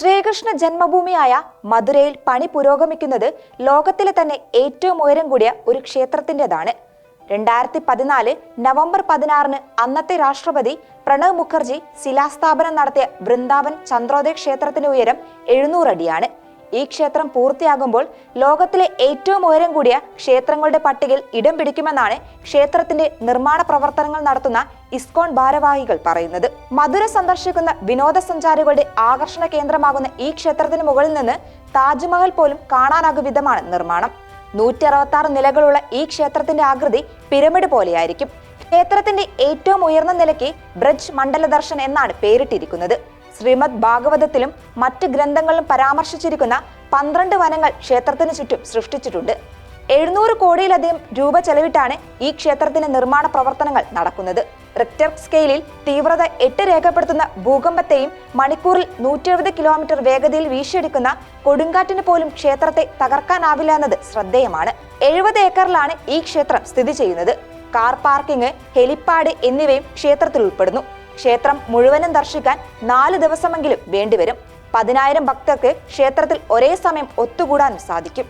ശ്രീകൃഷ്ണ ജന്മഭൂമിയായ മധുരയിൽ പണി പുരോഗമിക്കുന്നത് ലോകത്തിലെ തന്നെ ഏറ്റവും ഉയരം കൂടിയ ഒരു ക്ഷേത്രത്തിന്റെതാണ്. രണ്ടായിരത്തി പതിനാല് നവംബർ പതിനാറിന് അന്നത്തെ രാഷ്ട്രപതി പ്രണവ് മുഖർജി ശിലാസ്ഥാപനം നടത്തിയ വൃന്ദാവൻ ചന്ദ്രോദയ ക്ഷേത്രത്തിന്റെ ഉയരം എഴുന്നൂറ് അടിയാണ്. ഈ ക്ഷേത്രം പൂർത്തിയാകുമ്പോൾ ലോകത്തിലെ ഏറ്റവും ഉയരം കൂടിയ ക്ഷേത്രങ്ങളുടെ പട്ടികയിൽ ഇടം പിടിക്കുമെന്നാണ് ക്ഷേത്രത്തിന്റെ നിർമ്മാണ പ്രവർത്തനങ്ങൾ നടത്തുന്ന ഇസ്കോൺ ഭാരവാഹികൾ പറയുന്നത്. മധുര സന്ദർശിക്കുന്ന വിനോദസഞ്ചാരികളുടെ ആകർഷണ കേന്ദ്രമാകുന്ന ഈ ക്ഷേത്രത്തിന് മുകളിൽ നിന്ന് താജ്മഹൽ പോലും കാണാനാകും വിധമാണ് നിർമ്മാണം. നൂറ്റി അറുപത്തി ആറ് നിലകളുള്ള ഈ ക്ഷേത്രത്തിന്റെ ആകൃതി പിരമിഡ് പോലെയായിരിക്കും. ക്ഷേത്രത്തിന്റെ ഏറ്റവും ഉയർന്ന നിലയ്ക്ക് ബ്രജ് മണ്ഡല ദർശൻ എന്നാണ് പേരിട്ടിരിക്കുന്നത്. ശ്രീമദ് ഭാഗവതത്തിലും മറ്റ് ഗ്രന്ഥങ്ങളിലും പരാമർശിച്ചിരിക്കുന്ന പന്ത്രണ്ട് വനങ്ങൾ ക്ഷേത്രത്തിന് ചുറ്റും സൃഷ്ടിച്ചിട്ടുണ്ട്. എഴുന്നൂറ് കോടിയിലധികം രൂപ ചെലവിട്ടാണ് ഈ ക്ഷേത്രത്തിന്റെ നിർമ്മാണ പ്രവർത്തനങ്ങൾ നടക്കുന്നത്. റിക്ടർ സ്കെയിലിൽ തീവ്രത എട്ട് രേഖപ്പെടുത്തുന്ന ഭൂകമ്പത്തെയും മണിക്കൂറിൽ നൂറ്റി കിലോമീറ്റർ വേഗതയിൽ വീശിയെടുക്കുന്ന കൊടുങ്കാറ്റിന് പോലും ക്ഷേത്രത്തെ തകർക്കാനാവില്ല എന്നത് ശ്രദ്ധേയമാണ്. എഴുപത് ഏക്കറിലാണ് ഈ ക്ഷേത്രം സ്ഥിതി ചെയ്യുന്നത്. കാർ പാർക്കിംഗ് ഹെലിപ്പാഡ് എന്നിവയും ക്ഷേത്രത്തിൽ ഉൾപ്പെടുന്നു. ക്ഷേത്രം മുഴുവനും ദർശിക്കാൻ നാല് ദിവസമെങ്കിലും വേണ്ടിവരും. പതിനായിരം ഭക്തർക്ക് ക്ഷേത്രത്തിൽ ഒരേ സമയം ഒത്തുകൂടാനും സാധിക്കും.